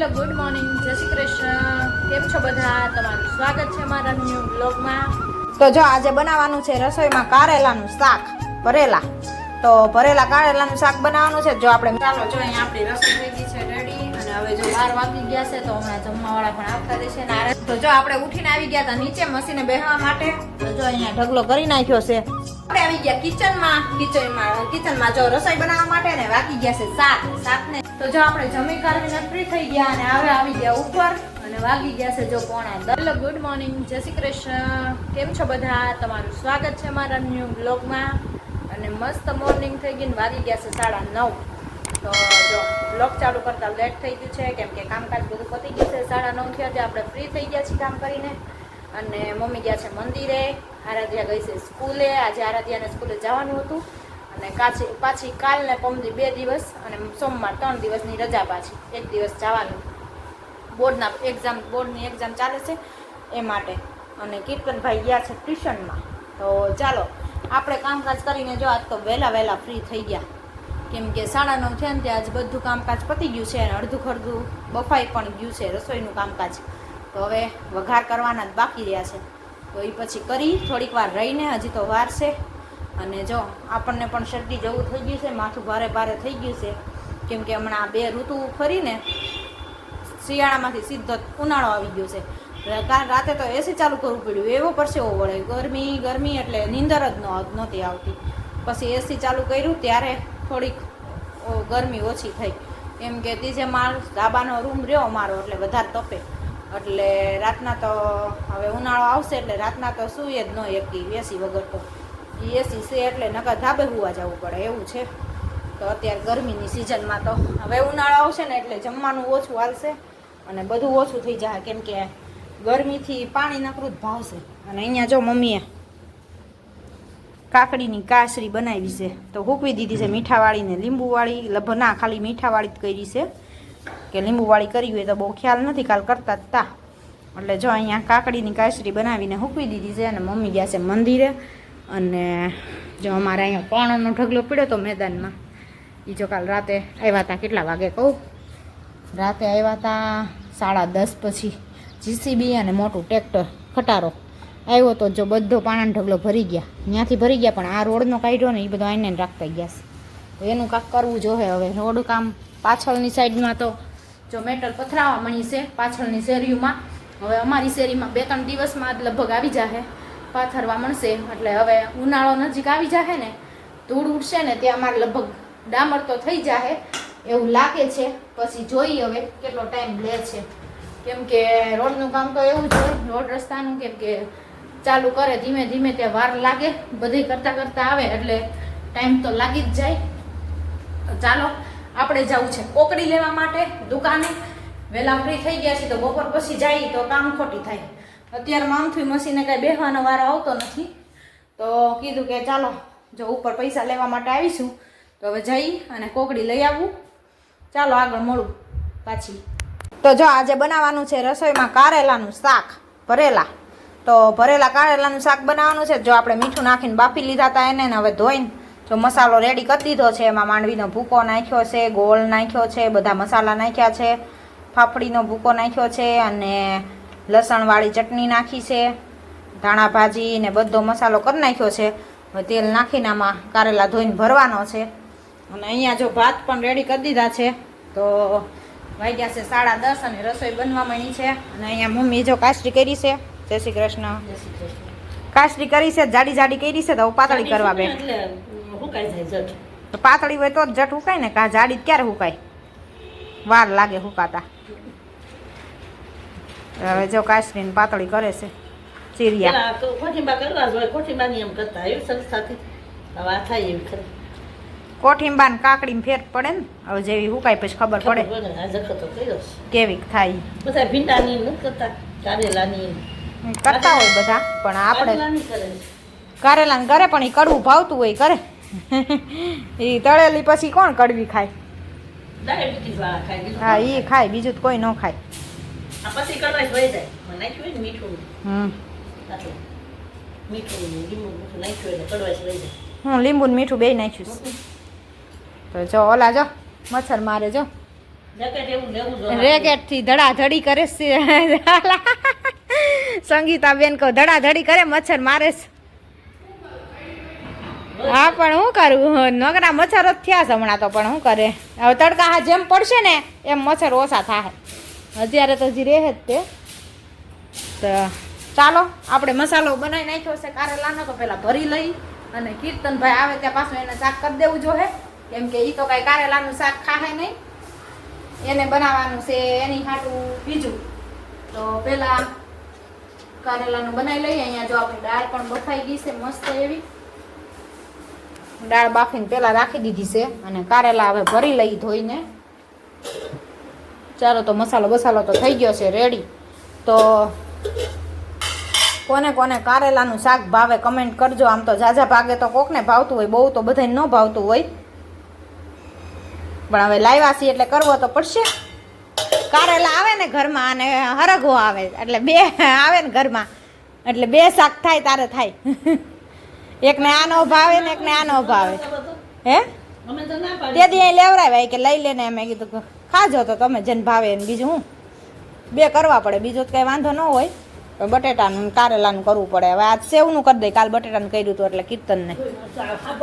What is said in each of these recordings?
Hello, good morning. જય શ્રી કૃષ્ણ. કેમ છો બધા? તમારું સ્વાગત છે મારા ન્યૂ બ્લોગમાં તો જો આજે બનાવવાનું છે રસોઈમાં કારેલાનું શાક, ભરેલા. તો ભરેલા કારેલાનું શાક બનાવવાનું છે. જો આપણે ચાલો, જો અહીંયા આપણી રસોઈ થઈ ગઈ છે રેડી અને હવે જો બાર વાગી ગયા છે, તો હમણાં જમવાવાળા પણ આવતા રહેશે તો જો આપણે ઉઠીને આવી ગયા હતા નીચે મશીને બેસવા માટે. તો જો અહીંયા ઢગલો કરી નાખ્યો છે. આપણે આવી ગયા કિચનમાં કિચનમાં કિચનમાં જો રસોઈ બનાવવા માટે ને વાગી ગયા છે સાત સાત ને તો જો આપણે જમી કરીને ફ્રી થઈ ગયા અને હવે આવી ગયા ઉપર અને વાગી ગયા છે જો પોણા હેલો ગુડ મોર્નિંગ જય શ્રી કૃષ્ણ. કેમ છો બધા? તમારું સ્વાગત છે મારા ન્યૂ બ્લોગમાં અને મસ્ત મોર્નિંગ થઈ ગઈ વાગી ગયા છે સાડા નવ. તો જો બ્લોગ ચાલુ લેટ થઈ ગયું છે, કેમ કે કામકાજ બધું પતી ગયું છે સાડા નવ થયા છે આપણે ફ્રી થઈ ગયા છીએ કામ કરીને. અને મમ્મી ગયા છે મંદિરે, આરાધ્યા ગઈ છે સ્કૂલે. આજે આરાધ્યાને સ્કૂલે જવાનું હતું. અને કાચી, પાછી કાલને પમદી બે દિવસ અને સોમવાર ત્રણ દિવસની રજા પાછી. એક દિવસ જવાનું. બોર્ડના એક્ઝામ બોર્ડની એક્ઝામ ચાલે છે એ માટે. અને કીર્તનભાઈ ગયા છે ટ્યુશનમાં. તો ચાલો, આપણે કામકાજ કરીને જો આજ તો વહેલા વહેલા ફ્રી થઈ ગયા. કેમ કે સાડા નવ થયા ને ત્યાં આજ બધું કામકાજ પતી ગયું છે અને અડધું ખડધું બફાઈ પણ ગયું છે રસોઈનું કામકાજ. તો હવે વઘાર કરવાના જ બાકી રહ્યા છે. તો એ પછી કરી, થોડીક વાર રહીને હજી તો વાર છે. અને જો, આપણને પણ શરદી જેવું થઈ ગયું છે, માથું ભારે ભારે થઈ ગયું છે. કેમ કે હમણાં આ બે ઋતુ ફરીને શિયાળામાંથી સીધો ઉનાળો આવી ગયો છે. રા- રાતે તો એસી ચાલુ કરવું પડ્યું, એવો પરસેવો વળે ગરમી ગરમી એટલે નીંદર જ નહોતી આવતી. પછી એસી ચાલુ કર્યું, ત્યારે થોડીક ગરમી ઓછી થઈ. કેમ કે ત્રીજે માળ ધાબાનો રૂમ રહ્યો અમારો, એટલે વધારે તપે. એટલે રાતના તો હવે ઉનાળો આવશે એટલે રાતના તો સૂઈએ જ ન એકી, એસી વગર તો. એસી છે એટલે નકર ધાબે હુવા જવું પડે, એવું છે. તો અત્યારે ગરમીની સિઝનમાં તો. હવે ઉનાળો આવશે ને એટલે જમવાનું ઓછું હાલશે અને બધું ઓછું થઈ જાય, કેમ કે ગરમીથી પાણી નકરું જ ભાવશે. અને અહીંયા જો મમ્મીએ કાકડીની કાસરી બનાવી છે, તો હૂકવી દીધી છે મીઠાવાળી ને લીંબુવાળી, લભ ના, ખાલી મીઠાવાળી જ કરી છે. કે લીંબુવાળી કરી હોય તો બહુ ખ્યાલ નથી, કાલ કરતા જ તા. એટલે જો અહીંયા કાકડીની કાસરી બનાવીને હૂકવી દીધી છે અને મમ્મી ગયા છે મંદિરે. અને જો અમારે અહીંયા પાણીનો ઢગલો પીડ્યો તો મેદાનમાં. એ જો કાલ રાતે આવ્યા હતા કેટલા વાગે કહું? રાતે આવ્યા હતા સાડા દસ પછી. જીસીબી અને મોટું ટ્રેક્ટર, ખટારો. આવ્યો તો જો બધો પાણાનો ઢગલો ભરી ગયા. ત્યાંથી ભરી ગયા પણ આ રોડનો કાઢ્યો ને એ બધો આઈને રાખતા ગયા છે. એનું કાંક કરવું જોઈએ હવે. રોડ કામ પાછળની સાઈડમાં તો જો મેટલ પથરાવા મળી છે પાછળની શેરીઓમાં. હવે અમારી શેરીમાં બે ત્રણ દિવસમાં લગભગ આવી જાહે. પાથરવા મળશે, એટલે હવે ઉનાળો નજીક આવી જાહે ને, ધૂળ ઉડશે ને ત્યાં અમારે લગભગ ડામર તો થઈ જાહે. એવું લાગે છે. પછી જોઈએ હવે કેટલો ટાઈમ લે છે. કેમ કે રોડનું કામ તો એવું જ હોય, રોડ રસ્તાનું કેમ કે ચાલુ કરે ધીમે ધીમે ત્યાં વાર લાગે. બધી કરતાં કરતાં આવે, એટલે ટાઈમ તો લાગી જ જાય. ચાલો આપણે જવું છે કોકડી લેવા માટે દુકાને. વહેલા ફ્રી થઈ ગયા છે તો બપોર પછી જઈએ તો કામ ખોટી થાય. અત્યારે મામથી મશીને કાંઈ બેહવાનો વારો આવતો નથી. તો કીધું કે ચાલો, જો ઉપર પૈસા લેવા માટે આવીશું, તો હવે જઈ અને કોકડી લઈ આવું. ચાલો આગળ મળું પાછી. તો જો આજે બનાવવાનું છે રસોઈમાં કારેલાનું શાક, ભરેલા. તો ભરેલા કારેલાનું શાક બનાવવાનું છે. જો આપણે મીઠું નાખીને બાફી લીધા હતા એને હવે ધોઈને જો મસાલો રેડી કરી દીધો છે. એમાં માંડવીનો ભૂકો નાખ્યો છે ગોળ નાખ્યો છે બધા મસાલા નાખ્યા છે. ફાફડીનો ભૂકો નાખ્યો છે અને લસણવાળી ચટણી નાખી છે. ધાણા ભાજી ને બધો મસાલો કરી નાખ્યો છે. હવે તેલ નાખીને આમાં કારેલા ધોઈને ભરવાનો છે. અને અહીંયા જો ભાત પણ રેડી કરી દીધા છે. તો વાગ્યા છે સાડા દસ અને રસોઈ બનવા માંડી છે. અને અહીંયા મમ્મી જો કાચરી કરી છે. જય શ્રી કૃષ્ણ. કાચરી કરી છે જાડી જાડી કરી છે તો પાતળી કરવા બે હુકાઈ જાય જટ. તો પાતળી હોય તો જ જટ હુકાય ને? કા જાડી ક્યારે હુકાય? વાર લાગે હુકાતા. હવે જો કાશ્મીર પાતળી કરે છે ચીરિયા. કોઠીંબા કરવા જ હોય કોઠીંબાની એમ કરતા એવી સંસ્થાથી હવે આ થાય એવી ખરી. કોઠીંબા ને કાકડી ફેર પડે ને હવે જેવી હુકાય પછી ખબર પડે. કેવી થાય બધા ભીંડાની નથી કરતા કારેલાની કરતા હોય બધા પણ આપણે કરેલા ને ઘરે પણ એ કડવું ભાવતું હોય કરે એ તળેલી પછી કોણ કડવી ખાય? હા એ ખાય? બીજું તો કોઈ ન ખાય. હું લીંબુ મીઠું બે નાખ્યું. તો જો ઓલા જો મચ્છર મારે જો. રેકેટથી ધડાધડી કરે છે. સંગીતા બેન કહો ધડાધડી કરે મચ્છર મારે છે. હા, પણ શું કરું? નગરા મચ્છર જ થયા છે હમણાં તો, પણ શું કરે? હવે તડકા હા જેમ પડશે ને, એમ મચ્છર ઓછા થાય અત્યારે તો હજી રહે જ તે. તો ચાલો, આપણે મસાલો બનાવી નાખ્યો છે કારેલાનો તો પહેલાં ભરી લઈ અને કીર્તનભાઈ આવે ત્યાં પાછું એને શાક કરી દેવું જોઈએ કેમ કે એ તો કાંઈ કારેલાનું શાક ખાહે નહીં. એને બનાવવાનું છે, એની હાટું બીજું. તો પહેલાં કારેલાનું બનાવી લઈએ, અહીંયા જો આપણી દાળ પણ બફાઈ ગઈ છે, મસ્ત એવી. દાળ બાફીને પહેલાં રાખી દીધી છે અને કારેલા હવે ભરી લઈ ધોઈને. ચાલો તો મસાલો બસાલો તો થઈ ગયો છે રેડી તો કોને કોને કારેલાનું શાક ભાવે કમેન્ટ કરજો. આમ તો ઝાઝા ભાગે તો કોકને ભાવતું હોય, બહુ તો બધાને ન ભાવતું હોય. પણ હવે લાવ્યા છીએ એટલે કરવો તો પડશે. કારેલા આવે ને ઘરમાં અને હરગો આવે, એટલે બે આવે ને ઘરમાં. એટલે બે શાક થાય, તારે થાય. એકને આનો ભાવે ને એકને આનો ભાવે. હે? તો ના દી અહીં લેવરાવ્યા કે લઈ લેને મેં કીધું ખાજો તો તમે જેને ભાવે એને બીજું હું? બે કરવા પડે, બીજો તો કઈ વાંધો ન હોય. બટેટાનું ને કારેલાનું કરવું પડે. હવે આજ સેવનું કરી દઈ, કાલ બટેટાનું કર્યું હતું એટલે કીર્તનને.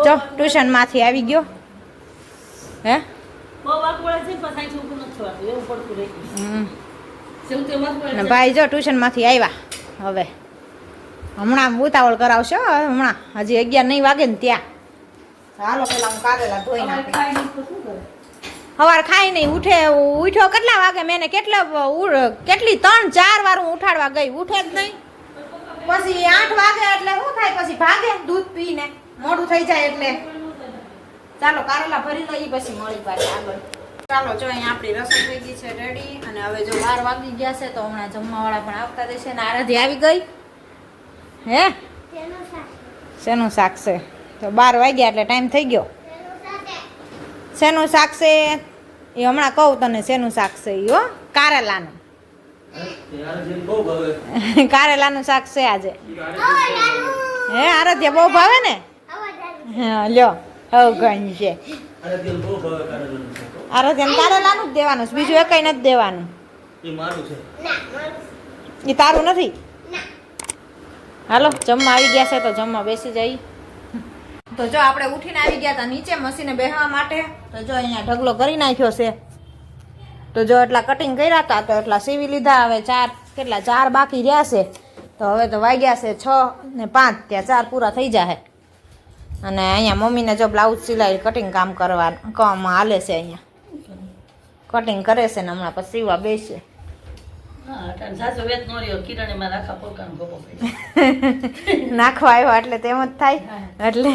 જો, ટ્યુશનમાંથી આવી ગયો. હે? ને. ભાઈ જો ટ્યુશનમાંથી આવ્યા હવે. હમણાં ઉતાવળ કરાવશો હમણાં હજી અગિયાર નહીં વાગે ને ત્યાં. હાલો પેલા હું કારેલા ધોઈ નાખી? સવાર ખાઈ નહીં ઉઠે ઉઠ્યો કેટલા વાગે? મેં કેટલા ઉ- કેટલી ત્રણ ચાર વાર હું ઉઠાડવા ગઈ ઉઠે જ નહીં. પછી આઠ વાગે એટલે શું થાય? પછી ભાગે દૂધ પીને મોડું થઈ જાય એટલે. ચાલો કારેલા ભરી લઈ પછી મળી પાછી આગળ. ચાલો જો અહીંયા આપણી રસોઈ થઈ ગઈ છે રેડી અને હવે જો બાર વાગી ગયા છે તો હમણાં જમવાવાળા પણ આવતા રહેશે ને આરાધી આવી ગઈ. હે? શેનું શાક છે? તો બાર વાગ્યા એટલે ટાઈમ થઈ ગયો. શેનું શાક છે? એ હમણાં કહું તને શેનું શાક છે એ હો. કારેલાનું. કારેલાનું શાક છે આજે. હે આરાધ્ય બહુ ભાવે ને? હા લ્યો હવ ગણ છે. આરાધ્યાને કારેલાનું જ દેવાનું છે બીજું કંઈ નથી દેવાનું. એ તારું નથી? હાલો, જમવા આવી ગયા છે તો જમવા બેસી જઈ તો જો આપણે ઉઠીને આવી ગયા હતા નીચે મશીને બેહવા માટે, તો જો અહીંયા ઢગલો કરી નાખ્યો છે. તો જો એટલા કટિંગ કર્યા હતા તો એટલા સીવી લીધા, હવે ચાર, કેટલા, ચાર બાકી રહ્યા છે. તો હવે તો વાગ્યા છે છ ને પાંચ, ત્યાં ચાર પૂરા થઈ જાય અને અહીંયા મમ્મીને જો બ્લાઉઝ સિલાઈ કટિંગ કામ કરવા, કામ હાલે છે અહીંયા. કટિંગ કરે છે ને હમણાં પછી સીવા બેસે. નાખવા આવ્યો એટલે તેમ જ થાય. એટલે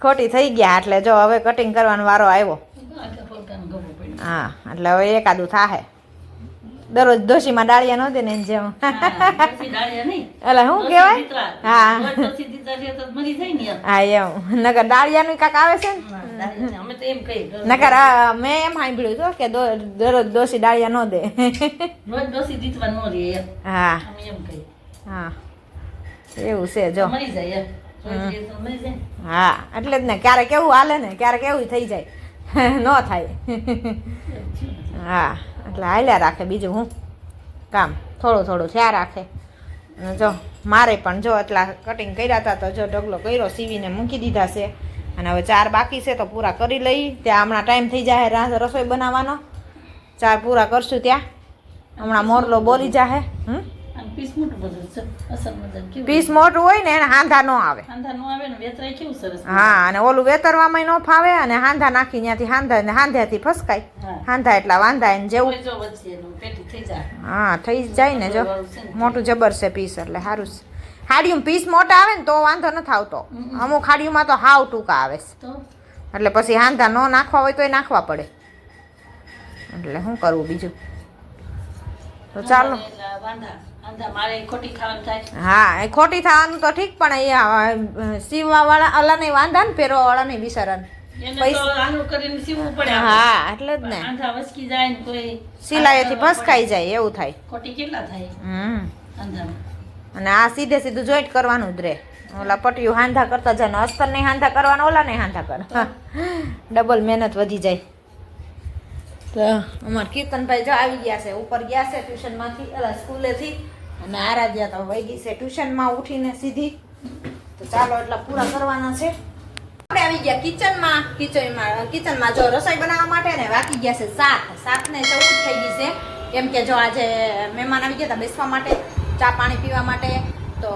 ખોટી થઈ ગયા એટલે જો હવે કટિંગ કરવાનો વારો આવ્યો. હા એટલે હવે એકાદું થાહે. દરરોજ દોશીમાં ડાળિયા નહોતી ને જેમ. એટલે શું કહેવાય? હા. હા એમ. નગર ડાળિયાનું કાંક આવે છે ને? છે. અમે તો એમ કહીએ. નકર મેં એમ સાંભળ્યું હતું કે દો- દરરોજ દોશી ડાળિયા ન દે. રોજ દોશી દીકરા નો રહે હા. અમે એમ કહીએ. હા. એવું છે જો. મરી જાય. હા એટલે જ ને ક્યારેક એવું હાલે ને ક્યારેક એવું થઈ જાય. ન થાય. હા એટલે હાલ્યા રાખે બીજું હું. કામ થોડું થોડું થયા રાખે. જો મારે પણ જો એટલા કટિંગ કર્યા હતા તો જો ઢગલો કર્યો સીવીને મૂકી દીધા છે. અને હવે ચાર બાકી છે તો પૂરા કરી લઈ. ત્યાં હમણાં ટાઈમ થઈ જાય રસોઈ બનાવવાનો. ચાર પૂરા કરશું ત્યાં. હમણાં મોરલો બોલી જાહે. હમ? પીસ મોટું હોય ને એને હાંધા ન આવે. હા અને ઓલું વેતરવામાં ન ફાવે અને હાંધા નાખી ત્યાંથી હાંધા ને હાંધ્યાથી ફસકાય. હાંધા એટલા વાંધા એને જેવું. હા થઈ જાય ને જો. મોટું જબર છે પીસ એટલે સારું છે. હાડિયું પીસ મોટા આવે ને તો વાંધો નથી આવતો. અમુક હાડિયુંમાં તો હાવ ટૂંકા આવે છે. એટલે પછી હાંધા ન નાખવા હોય તો એ નાખવા પડે. એટલે શું કરવું બીજું? તો ચાલો. હા એ ખોટી થવાનું તો ઠીક પણ એ સીવવા વાળા નહીં વાંધા ને પહેરવા વાળા નહીં બિચારાને. હા એટલે જ ને. સિલાઈથી ફસકાઈ જાય એવું થાય. ખોટી કેટલા થાય? હમ. અને આ સીધે સીધું જોઈન્ટ કરવાનું જ રહે ઓલા પટિયું હાંધા કરતા જાય અસ્તર નહીં હાંધા કરવાના, ઓલા નહીં હાંધા કર. ડબલ મહેનત વધી જાય. તો અમારા કીર્તનભાઈ જો આવી ગયા છે, ઉપર ગયા છે ટ્યુશનમાંથી અલા સ્કૂલેથી. અને આરાધ્યા તો વહી ગઈ છે ટ્યુશનમાં ઉઠીને સીધી. તો ચાલો એટલા પૂરા કરવાના છે. આપણે આવી ગયા કિચનમાં કિચનમાં કિચનમાં જો રસોઈ બનાવવા માટે ને વાકી ગયા છે સાત. સાતને ચૌદ થઈ ગઈ છે. કેમ કે જો આજે મહેમાન આવી ગયા હતા બેસવા માટે. ચા પાણી પીવા માટે. તો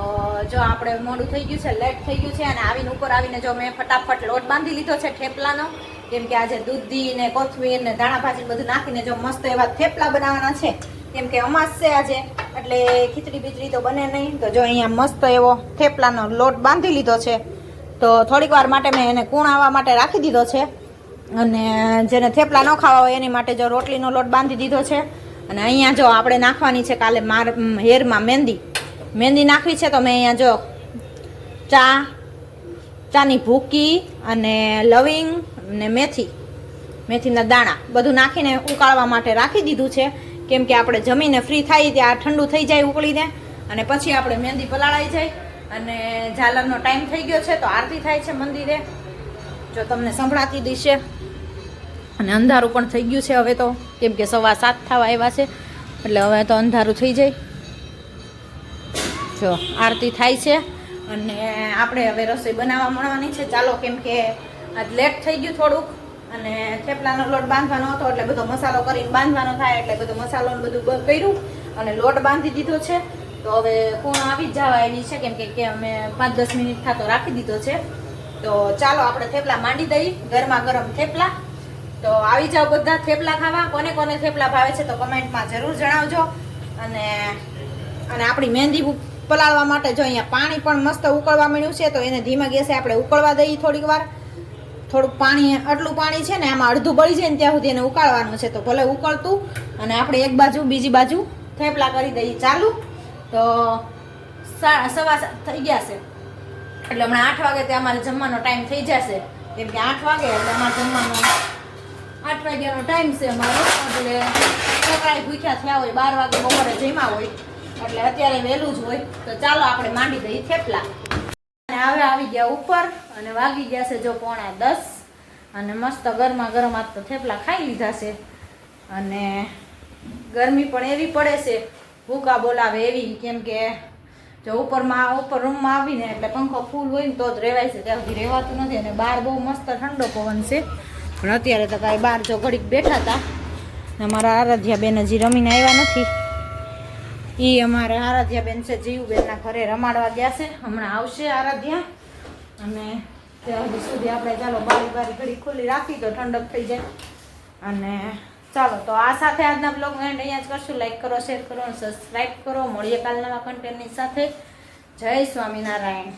જો આપણે મોડું થઈ ગયું છે લેટ થઈ ગયું છે, અને આવીને ઉપર આવીને જો મેં ફટાફટ લોટ બાંધી લીધો છે થેપલાનો. કેમ કે આજે દૂધી ને કોથમીર ને ધાણા ભાજી બધું નાખીને જો મસ્ત એવા થેપલા બનાવવાના છે. કેમ કે અમાસ છે આજે, એટલે ખીચડી બીચડી તો બને નહીં. તો જો અહીંયા મસ્ત એવો થેપલાનો લોટ બાંધી લીધો છે. તો થોડીક વાર માટે મેં એને કૂણ આવવા માટે રાખી દીધો છે. અને જેને થેપલા ન ખાવા હોય એની માટે જો રોટલીનો લોટ બાંધી દીધો છે. અને અહીંયા જો આપણે નાખવાની છે કાલે માર હેરમાં મહેંદી મહેંદી નાખવી છે તો મેં અહીંયા જો ચા, ચાની ભૂકી અને લવિંગ ને મેથી, મેથીના દાણા બધું નાખીને ઉકાળવા માટે રાખી દીધું છે. કેમ કે આપણે જમીને ફ્રી થાય ત્યાં ઠંડુ થઈ જાય ઉકળીને. અને પછી આપણે મહેંદી પલાળાઈ જાય. અને ઝાલરનો ટાઈમ થઈ ગયો છે તો આરતી થાય છે મંદિરે. જો તમને સંભળાતી દિશે. અને અંધારું પણ થઈ ગયું છે હવે તો. કેમ કે સવા સાત થવા આવ્યા છે. એટલે હવે તો અંધારું થઈ જાય. જો, આરતી થાય છે. અને આપણે હવે રસોઈ બનાવવા મળવાની છે. ચાલો, કેમ કે આજ લેટ થઈ ગયું થોડુંક. અને થેપલાનો લોટ બાંધવાનો હતો, એટલે બધો મસાલો કરીને બાંધવાનો થાય, એટલે બધો મસાલો બધું કર્યું. અને લોટ બાંધી દીધો છે. તો હવે કોણ આવી જ જવા એવી છે, કેમ કે અમે પાંચ દસ મિનિટ થતો રાખી દીધો છે. તો ચાલો, આપણે થેપલા માંડી દઈએ. ગરમા ગરમ થેપલા. તો આવી જાઓ બધા થેપલા ખાવા. કોને કોને થેપલા ભાવે છે તો કમેન્ટમાં જરૂર જણાવજો. અને અને આપણી મહેંદી પલાળવા માટે જો અહીંયા પાણી પણ મસ્ત ઉકળવા મળ્યું છે, તો એને ધીમા ગેસે આપણે ઉકળવા દઈએ થોડીક વાર. થોડુંક પાણી, આટલું પાણી છે ને, આમાં અડધું બળી જાય ને ત્યાં સુધી એને ઉકાળવાનું છે. તો ભલે ઉકળતું, અને આપણે એક બાજુ, બીજી બાજુ થેપલા કરી દઈએ ચાલુ. તો સવા થઈ ગયા છે. એટલે હમણાં આઠ વાગે ત્યાં અમારે જમવાનો ટાઈમ થઈ જશે. કેમ કે આઠ વાગે એટલે અમારે જમવાનો આઠ વાગ્યાનો ટાઈમ છે અમારો. એટલે છોકરાએ ભૂખ્યા થયા હોય, બાર વાગે બપોરે જમ્યા હોય, એટલે અત્યારે વહેલું જ હોય. તો ચાલો આપણે માંડી દઈએ થેપલા. અને હવે આવી ગયા ઉપર, અને વાગી ગયા છે જો પોણા દસ. અને મસ્ત ગરમા ગરમ આજ તો થેપલા ખાઈ લીધા છે. અને ગરમી પણ એવી પડે છે, ભૂકા બોલાવે એવી, કેમ કે જો ઉપરમાં ઉપર રૂમમાં આવીને એટલે પંખો ફૂલ હોય ને તો જ રહેવાય છે. ત્યાં સુધી રહેવાતું નથી અને બહાર બહુ મસ્ત ઠંડો પવન છે. પણ અત્યારે તો કાંઈ બાર જો ઘડીક બેઠા હતા. અમારા આરાધ્યા બેન હજી રમીને આવ્યા નથી. એ અમારે આરાધ્યા બેન છે, જીવબેનના ઘરે રમાડવા ગયા છે. હમણાં આવશે આરાધ્યા. અને ત્યાં હજી સુધી આપણે ચાલો બારી બારી ઘડી ખુલ્લી રાખી તો ઠંડક થઈ જાય. અને ચાલો તો આ સાથે આજના બ્લોગ એન્ડ અહીંયા જ કરશું. લાઈક કરો શેર કરો અને સબસ્ક્રાઈબ કરો. મળીએ કાલના કન્ટેન્ટની સાથે. જય સ્વામિનારાયણ.